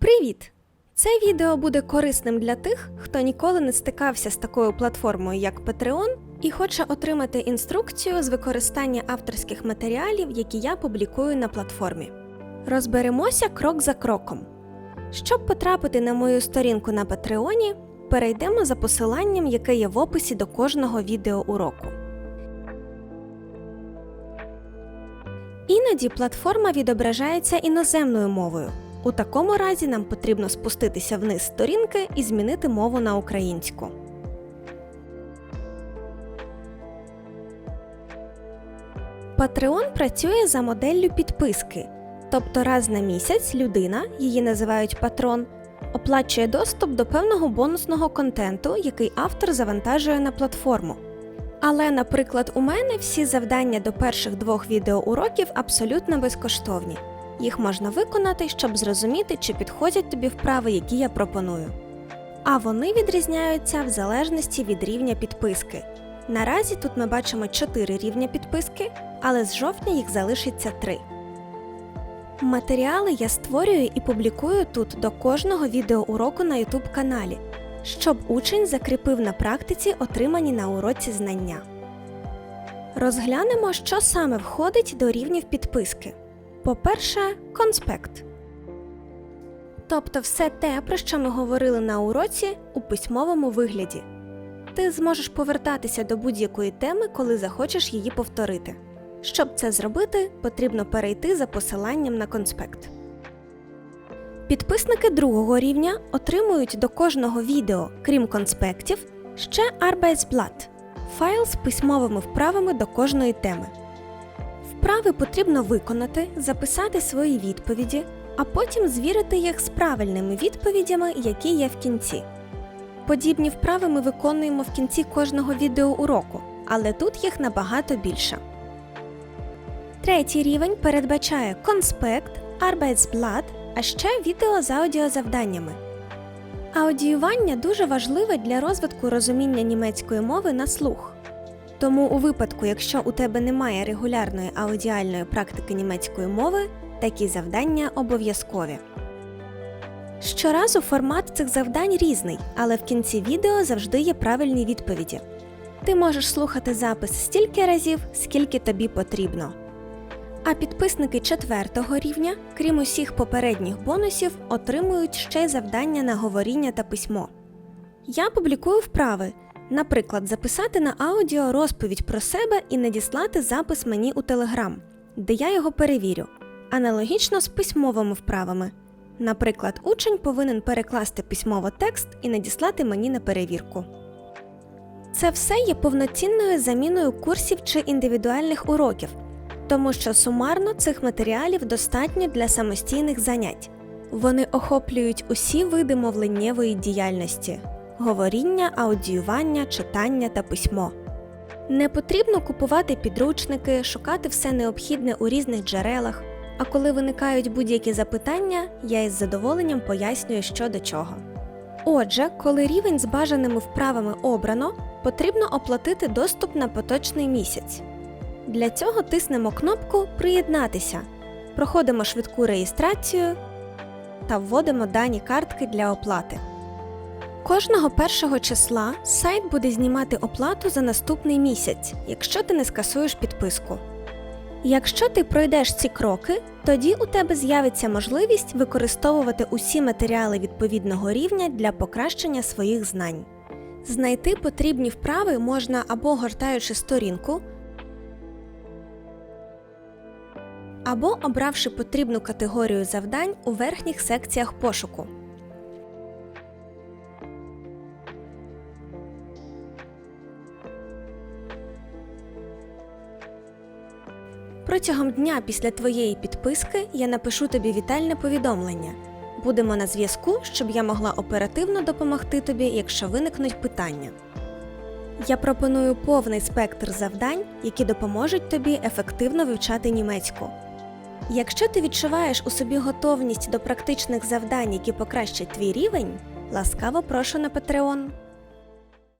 Привіт! Це відео буде корисним для тих, хто ніколи не стикався з такою платформою, як Patreon, і хоче отримати інструкцію з використання авторських матеріалів, які я публікую на платформі. Розберемося крок за кроком. Щоб потрапити на мою сторінку на Патреоні, перейдемо за посиланням, яке є в описі до кожного відеоуроку. Іноді платформа відображається іноземною мовою. У такому разі нам потрібно спуститися вниз сторінки і змінити мову на українську. Patreon працює за моделлю підписки, тобто раз на місяць людина, її називають патрон, оплачує доступ до певного бонусного контенту, який автор завантажує на платформу. Але, наприклад, у мене всі завдання до перших двох відеоуроків абсолютно безкоштовні. Їх можна виконати, щоб зрозуміти, чи підходять тобі вправи, які я пропоную. А вони відрізняються в залежності від рівня підписки. Наразі тут ми бачимо 4 рівня підписки, але з жовтня їх залишиться 3. Матеріали я створюю і публікую тут до кожного відеоуроку на YouTube каналі, щоб учень закріпив на практиці отримані на уроці знання. Розглянемо, що саме входить до рівнів підписки. По-перше, конспект. Тобто все те, про що ми говорили на уроці у письмовому вигляді. Ти зможеш повертатися до будь-якої теми, коли захочеш її повторити. Щоб це зробити, потрібно перейти за посиланням на конспект. Підписники другого рівня отримують до кожного відео, крім конспектів, ще Arbeitsblatt – файл з письмовими вправами до кожної теми. Вправи потрібно виконати, записати свої відповіді, а потім звірити їх з правильними відповідями, які є в кінці. Подібні вправи ми виконуємо в кінці кожного відеоуроку, але тут їх набагато більше. Третій рівень передбачає конспект, Arbeitsblatt, а ще відео з аудіозавданнями. Аудіювання дуже важливе для розвитку розуміння німецької мови на слух. Тому у випадку, якщо у тебе немає регулярної аудіальної практики німецької мови, такі завдання обов'язкові. Щоразу формат цих завдань різний, але в кінці відео завжди є правильні відповіді. Ти можеш слухати запис стільки разів, скільки тобі потрібно. А підписники четвертого рівня, крім усіх попередніх бонусів, отримують ще й завдання на говоріння та письмо. Я публікую вправи, наприклад, записати на аудіо розповідь про себе і надіслати запис мені у Телеграм, де я його перевірю, аналогічно з письмовими вправами. Наприклад, учень повинен перекласти письмово текст і надіслати мені на перевірку. Це все є повноцінною заміною курсів чи індивідуальних уроків, тому що сумарно цих матеріалів достатньо для самостійних занять. Вони охоплюють усі види мовленнєвої діяльності говоріння, аудіювання, читання та письмо. Не потрібно купувати підручники, шукати все необхідне у різних джерелах, а коли виникають будь-які запитання, я із задоволенням пояснюю, що до чого. Отже, коли рівень з бажаними вправами обрано, потрібно оплатити доступ на поточний місяць. Для цього тиснемо кнопку Приєднатися, проходимо швидку реєстрацію та вводимо дані картки для оплати. Кожного першого числа сайт буде знімати оплату за наступний місяць, якщо ти не скасуєш підписку. Якщо ти пройдеш ці кроки, тоді у тебе з'явиться можливість використовувати усі матеріали відповідного рівня для покращення своїх знань. Знайти потрібні вправи можна або гортаючи сторінку, або обравши потрібну категорію завдань у верхніх секціях пошуку. Протягом дня після твоєї підписки я напишу тобі вітальне повідомлення. Будемо на зв'язку, щоб я могла оперативно допомогти тобі, якщо виникнуть питання. Я пропоную повний спектр завдань, які допоможуть тобі ефективно вивчати німецьку. Якщо ти відчуваєш у собі готовність до практичних завдань, які покращать твій рівень, ласкаво прошу на Patreon.